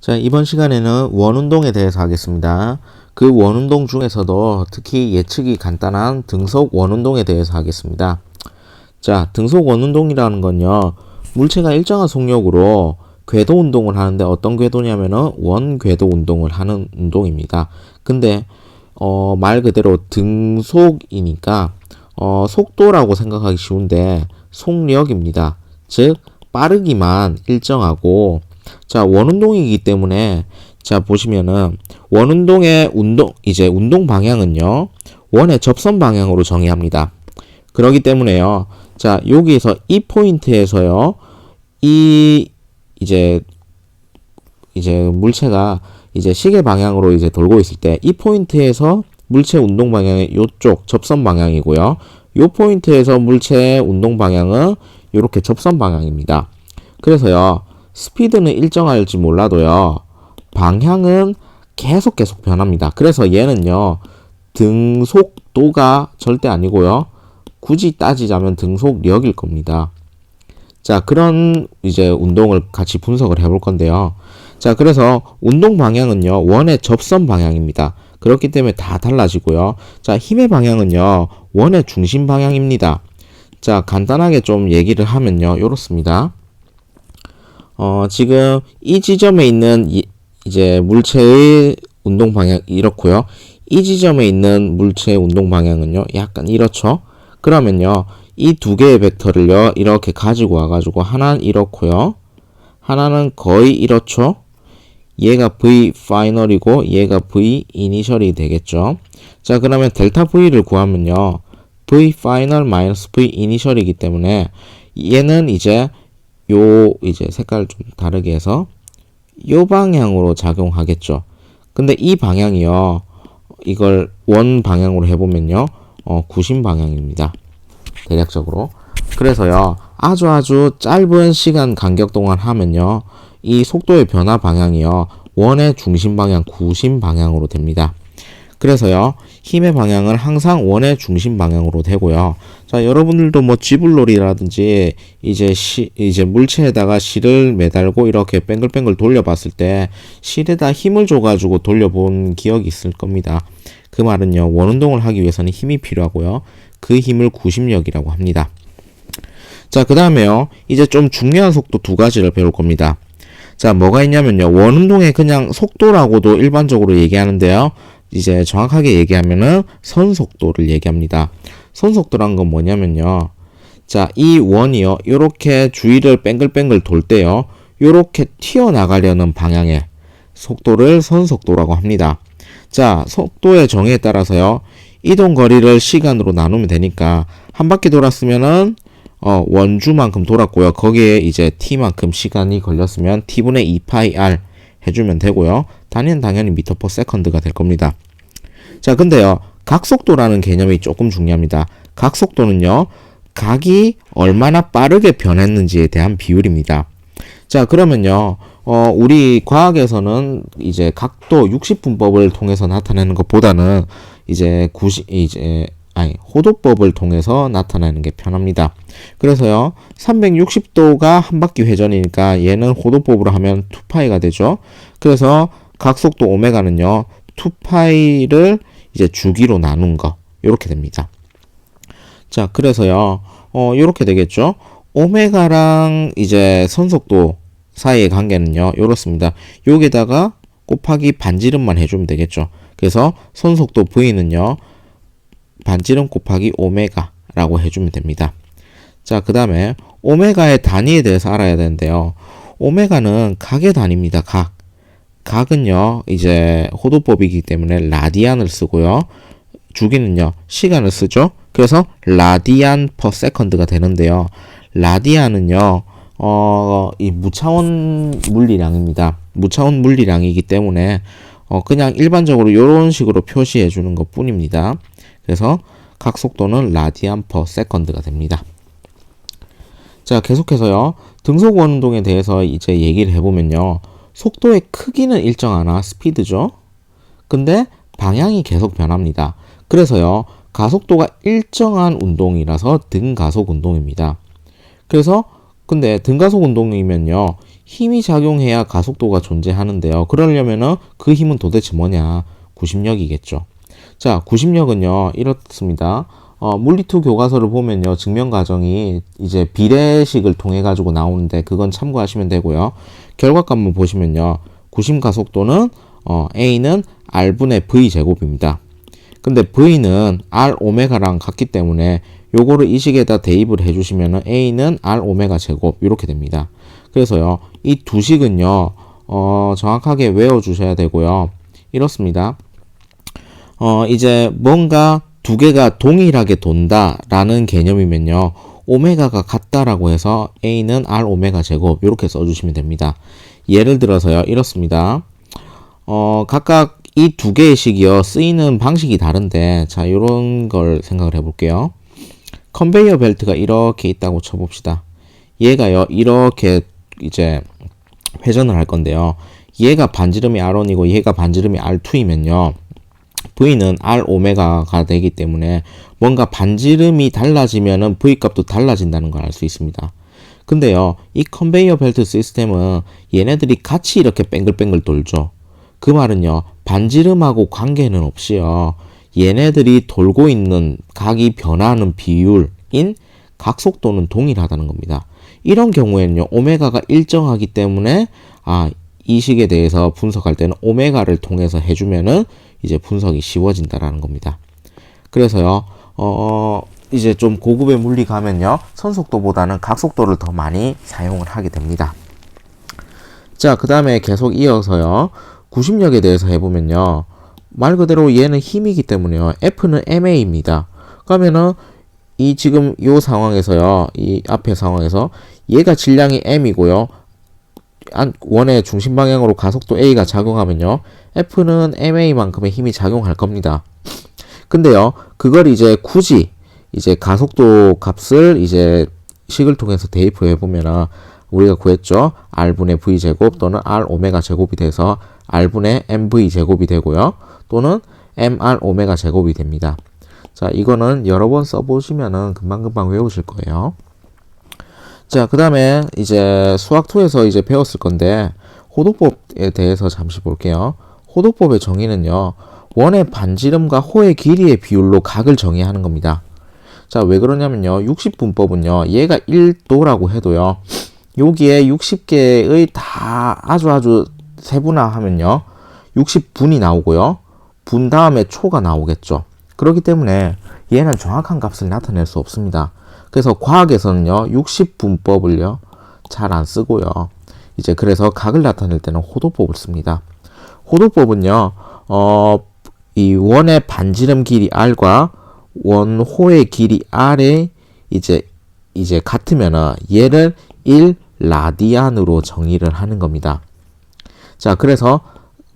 자, 이번 시간에는 원운동에 대해서 하겠습니다. 그 원운동 중에서도 특히 예측이 간단한 등속 원운동에 대해서 하겠습니다. 자, 등속 원운동이라는 건요, 물체가 일정한 속력으로 궤도 운동을 하는데 어떤 궤도냐면은 원궤도 운동을 하는 운동입니다. 근데, 어, 말 그대로 등속이니까, 어, 속도라고 생각하기 쉬운데, 속력입니다. 즉, 빠르기만 일정하고, 자, 원운동이기 때문에 자, 보시면은 원운동의 운동 이제 운동 방향은요. 원의 접선 방향으로 정의합니다. 그렇기 때문에요. 자, 여기에서 이 포인트에서요. 이 이제 이제 물체가 이제 시계 방향으로 이제 돌고 있을 때 이 포인트에서 물체 운동 방향이 요쪽 접선 방향이고요. 요 포인트에서 물체의 운동 방향은 이렇게 접선 방향입니다. 그래서요. 스피드는 일정할지 몰라도요. 방향은 계속 계속 변합니다. 그래서 얘는요. 등속도가 절대 아니고요. 굳이 따지자면 등속력일 겁니다. 자, 그런 이제 운동을 같이 분석을 해볼 건데요. 자, 그래서 운동 방향은요. 원의 접선 방향입니다. 그렇기 때문에 다 달라지고요. 자, 힘의 방향은요. 원의 중심 방향입니다. 자, 간단하게 좀 얘기를 하면요. 이렇습니다. 어, 지금 이 지점에 있는 이, 이제 물체의 운동 방향 이렇고요. 이 지점에 있는 물체의 운동 방향은요. 약간 이렇죠. 그러면요. 이 두 개의 벡터를요. 이렇게 가지고 와 가지고 하나는 이렇고요. 하나는 거의 이렇죠. 얘가 V 파이널이고 얘가 V 이니셜이 되겠죠. 자, 그러면 델타 V를 구하면요. V 파이널 마이너스 V 이니셜이기 때문에 얘는 이제 요 이제 색깔 좀 다르게 해서 요 방향으로 작용하겠죠. 근데 이 방향이요. 이걸 원 방향으로 해보면요. 어, 구심 방향입니다. 대략적으로. 그래서요. 아주 아주 짧은 시간 간격 동안 하면요. 이 속도의 변화 방향이요. 원의 중심 방향, 구심 방향으로 됩니다. 그래서요. 힘의 방향은 항상 원의 중심 방향으로 되고요. 자, 여러분들도 뭐 지불놀이라든지 이제 시, 이제 물체에다가 실을 매달고 이렇게 뱅글뱅글 돌려봤을 때 실에다 힘을 줘가지고 돌려본 기억이 있을 겁니다. 그 말은요. 원운동을 하기 위해서는 힘이 필요하고요. 그 힘을 구심력이라고 합니다. 자, 그 다음에요. 이제 좀 중요한 속도 두 가지를 배울 겁니다. 자, 뭐가 있냐면요. 원운동의 그냥 속도라고도 일반적으로 얘기하는데요. 이제 정확하게 얘기하면은 선속도를 얘기합니다. 선속도란 건 뭐냐면요. 자, 이 원이요. 요렇게 주위를 뱅글뱅글 돌 때요. 요렇게 튀어나가려는 방향의 속도를 선속도라고 합니다. 자, 속도의 정의에 따라서요. 이동 거리를 시간으로 나누면 되니까 한 바퀴 돌았으면은 어, 원주만큼 돌았고요. 거기에 이제 t만큼 시간이 걸렸으면 t분의 2파이 r 해주면 되고요. 단위는 당연히 미터 퍼 세컨드가 될 겁니다. 자, 근데요. 각속도라는 개념이 조금 중요합니다. 각속도는요. 각이 얼마나 빠르게 변했는지에 대한 비율입니다. 자, 그러면요. 어, 우리 과학에서는 이제 각도 60분법을 통해서 나타내는 것보다는 이제 90, 이제, 아니, 호도법을 통해서 나타내는 게 편합니다. 그래서요, 360도가 한 바퀴 회전이니까 얘는 호도법으로 하면 2파이가 되죠. 그래서 각속도 오메가는요, 2파이를 이제 주기로 나눈 거, 요렇게 됩니다. 자, 그래서요, 어, 요렇게 되겠죠. 오메가랑 이제 선속도 사이의 관계는요, 요렇습니다. 여기다가 곱하기 반지름만 해주면 되겠죠. 그래서 선속도 V는요, 반지름 곱하기 오메가라고 해주면 됩니다. 자, 그 다음에 오메가의 단위에 대해서 알아야 되는데요. 오메가는 각의 단위입니다. 각. 각은요, 이제 호도법이기 때문에 라디안을 쓰고요. 주기는요, 시간을 쓰죠. 그래서 라디안 퍼 세컨드가 되는데요. 라디안은요, 어, 이 무차원 물리량입니다. 무차원 물리량이기 때문에 어, 그냥 일반적으로 이런 식으로 표시해 주는 것 뿐입니다. 그래서 각 속도는 라디안 퍼 세컨드가 됩니다. 자, 계속해서요. 등속 원운동에 대해서 이제 얘기를 해보면요. 속도의 크기는 일정하나 스피드죠. 근데 방향이 계속 변합니다. 그래서요. 가속도가 일정한 운동이라서 등가속 운동입니다. 그래서 근데 등가속 운동이면요. 힘이 작용해야 가속도가 존재하는데요. 그러려면은 그 힘은 도대체 뭐냐? 구심력이겠죠. 자, 구심력은요, 이렇습니다. 어, 물리투 교과서를 보면요, 증명 과정이 이제 비례식을 통해 가지고 나오는데 그건 참고하시면 되고요. 결과값만 보시면요, 구심 가속도는 어, A는 R분의 V 제곱입니다. 근데 V는 R 오메가랑 같기 때문에 요거를 이 식에다 대입을 해 주시면은 A는 R 오메가 제곱 이렇게 됩니다. 그래서요, 이 두 식은요, 어, 정확하게 외워 주셔야 되고요. 이렇습니다. 어, 이제 뭔가 두 개가 동일하게 돈다라는 개념이면요. 오메가가 같다라고 해서 A는 R 오메가 제곱 이렇게 써주시면 됩니다. 예를 들어서요. 이렇습니다. 어, 각각 이 두 개의 식이요. 쓰이는 방식이 다른데 자, 요런 걸 생각을 해 볼게요. 컨베이어 벨트가 이렇게 있다고 쳐 봅시다. 얘가요. 이렇게 이제 회전을 할 건데요. 얘가 반지름이 R1이고 얘가 반지름이 R2이면요. V는 R 오메가가 되기 때문에 뭔가 반지름이 달라지면은 V 값도 달라진다는 걸 알 수 있습니다. 근데요, 이 컨베이어 벨트 시스템은 얘네들이 같이 이렇게 뱅글뱅글 돌죠. 그 말은요, 반지름하고 관계는 없이요, 얘네들이 돌고 있는 각이 변하는 비율인 각 속도는 동일하다는 겁니다. 이런 경우에는요, 오메가가 일정하기 때문에, 아, 이 식에 대해서 분석할 때는 오메가를 통해서 해주면은 이제 분석이 쉬워진다라는 겁니다. 그래서요, 어, 이제 좀 고급의 물리 가면요, 선속도보다는 각속도를 더 많이 사용을 하게 됩니다. 자, 그 다음에 계속 이어서요, 구심력에 대해서 해보면요, 말 그대로 얘는 힘이기 때문에요, F는 MA입니다. 그러면은, 이 지금 요 상황에서요, 이 앞에 상황에서 얘가 질량이 M이고요, 안- 원의 중심 방향으로 가속도 A가 작용하면요. F는 MA만큼의 힘이 작용할 겁니다. 근데요. 그걸 이제 굳이 이제 가속도 값을 이제 식을 통해서 대입해 보면은 우리가 구했죠. R분의 V 제곱 또는 R 오메가 제곱이 돼서 R분의 MV 제곱이 되고요. 또는 MR 오메가 제곱이 됩니다. 자, 이거는 여러 번 써보시면은 금방금방 외우실 거예요. 자, 그 다음에 이제 수학2에서 이제 배웠을 건데, 호도법에 대해서 잠시 볼게요. 호도법의 정의는요, 원의 반지름과 호의 길이의 비율로 각을 정의하는 겁니다. 자, 왜 그러냐면요, 60분법은요, 얘가 1도라고 해도요, 여기에 60개의 다 아주 아주 세분화하면요, 60분이 나오고요, 분 다음에 초가 나오겠죠. 그렇기 때문에 얘는 정확한 값을 나타낼 수 없습니다. 그래서 과학에서는요, 60분법을요, 잘 안 쓰고요. 이제 그래서 각을 나타낼 때는 호도법을 씁니다. 호도법은요, 어, 이 원의 반지름 길이 r과 원호의 길이 r의 이제, 이제 같으면은 얘를 1 라디안으로 정의를 하는 겁니다. 자, 그래서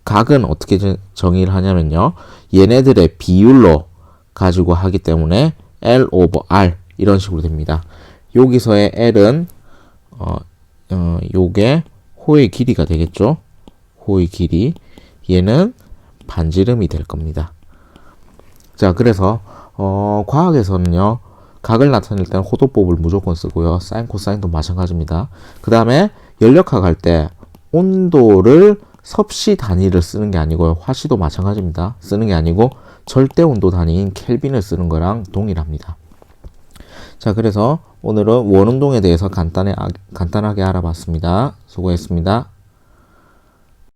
각은 어떻게 정- 정의를 하냐면요. 얘네들의 비율로 가지고 하기 때문에 L 오버 R 이런 식으로 됩니다. 여기서의 L은 어, 어 요게 호의 길이가 되겠죠. 호의 길이 얘는 반지름이 될 겁니다. 자, 그래서 어, 과학에서는요. 각을 나타낼 때는 호도법을 무조건 쓰고요. 사인 코사인도 마찬가지입니다. 그 다음에 연력학 할 때 온도를 섭씨 단위를 쓰는 게 아니고요. 화씨도 마찬가지입니다. 쓰는 게 아니고 절대 온도 단위인 켈빈을 쓰는 거랑 동일합니다. 자, 그래서 오늘은 원운동에 대해서 간단히, 간단하게 알아봤습니다. 수고했습니다.